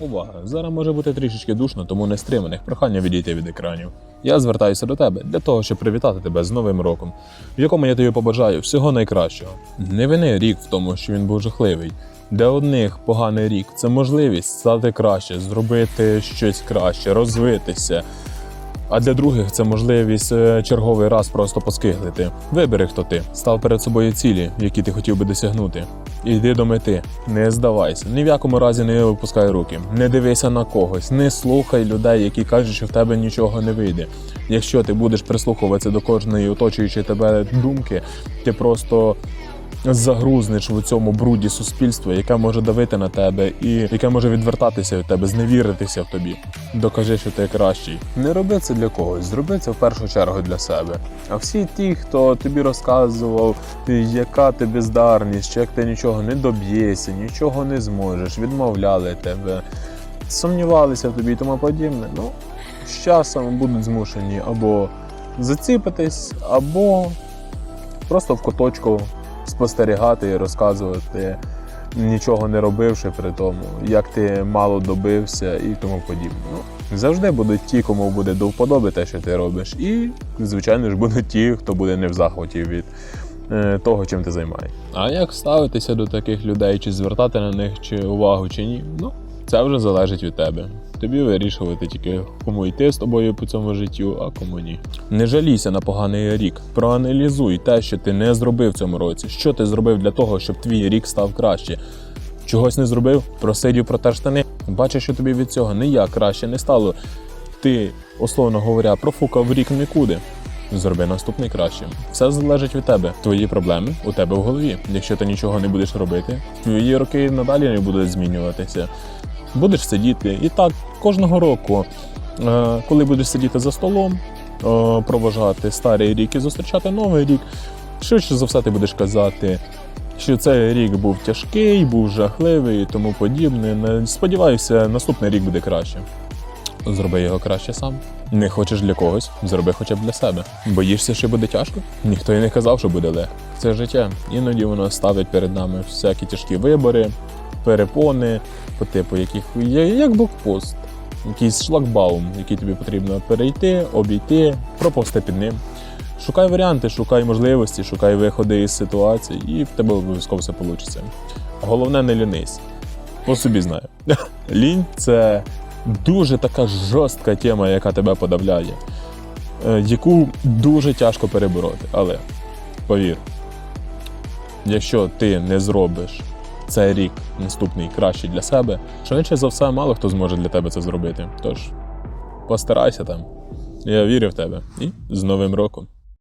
Увага! Зараз може бути трішечки душно, тому не стриманих прохання відійти від екранів. Я звертаюся до тебе для того, щоб привітати тебе з Новим роком, в якому я тобі побажаю всього найкращого. Не вини рік в тому, що він був жахливий. Для одних поганий рік це можливість стати краще, зробити щось краще, розвитися. А для других це можливість е, черговий раз просто поскиглити. Вибери, хто ти. Став перед собою цілі, які ти хотів би досягнути. Іди до мети, не здавайся, ні в якому разі не випускай руки, не дивися на когось, не слухай людей, які кажуть, що в тебе нічого не вийде. Якщо ти будеш прислухуватися до кожної оточуючої тебе думки, ти просто загрузнеш в цьому бруді суспільства, яке може давити на тебе і яке може відвертатися від тебе, зневіритися в тобі. Докажи, що ти кращий. Не роби це для когось, зроби це в першу чергу для себе. А всі ті, хто тобі розказував, яка ти бездарність, як ти нічого не доб'єшся, нічого не зможеш, відмовляли тебе, сумнівалися в тобі і тому подібне. Ну, з часом будуть змушені або заціпитись, або просто в куточку спостерігати і розказувати, нічого не робивши при тому, як ти мало добився і тому подібне. Ну, завжди будуть ті, кому буде до вподоби те, що ти робиш, і, звичайно ж, будуть ті, хто буде не в захваті від е, того, чим ти займаєшся. А як ставитися до таких людей, чи звертати на них чи увагу, чи ні? Ну, це вже залежить від тебе. Тобі вирішувати тільки, кому йти з тобою по цьому життю, а кому ні. Не жалійся на поганий рік. Проаналізуй те, що ти не зробив в цьому році. Що ти зробив для того, щоб твій рік став краще. Чогось не зробив, просидів про штани. Бачиш, що тобі від цього ніяк краще не стало. Ти, условно говоря, профукав рік нікуди. Зроби наступний кращим. Все залежить від тебе. Твої проблеми у тебе в голові. Якщо ти нічого не будеш робити, твої роки надалі не будуть змінюватися. Будеш сидіти і так кожного року, е, коли будеш сидіти за столом, е, проважати старий рік і зустрічати новий рік, швидше за все ти будеш казати, що цей рік був тяжкий, був жахливий і тому подібне. Сподіваюся, наступний рік буде краще. Зроби його краще сам. Не хочеш для когось, зроби хоча б для себе. Боїшся, що буде тяжко? Ніхто і не казав, що буде легко. Це життя. Іноді воно ставить перед нами всякі тяжкі вибори, перепони, по типу яких як блокпост, якийсь шлагбаум, який тобі потрібно перейти, обійти, проповсти під ним. Шукай варіанти, шукай можливості, шукай виходи із ситуації, і в тебе обов'язково все вийде. Головне, не лінись. По собі знаю. Лінь це дуже така жорстка тема, яка тебе подавляє, е, яку дуже тяжко перебороти. Але повір, якщо ти не зробиш цей рік наступний кращий для себе, швидше за все, мало хто зможе для тебе це зробити. Тож постарайся там. Я вірю в тебе. І з Новим роком.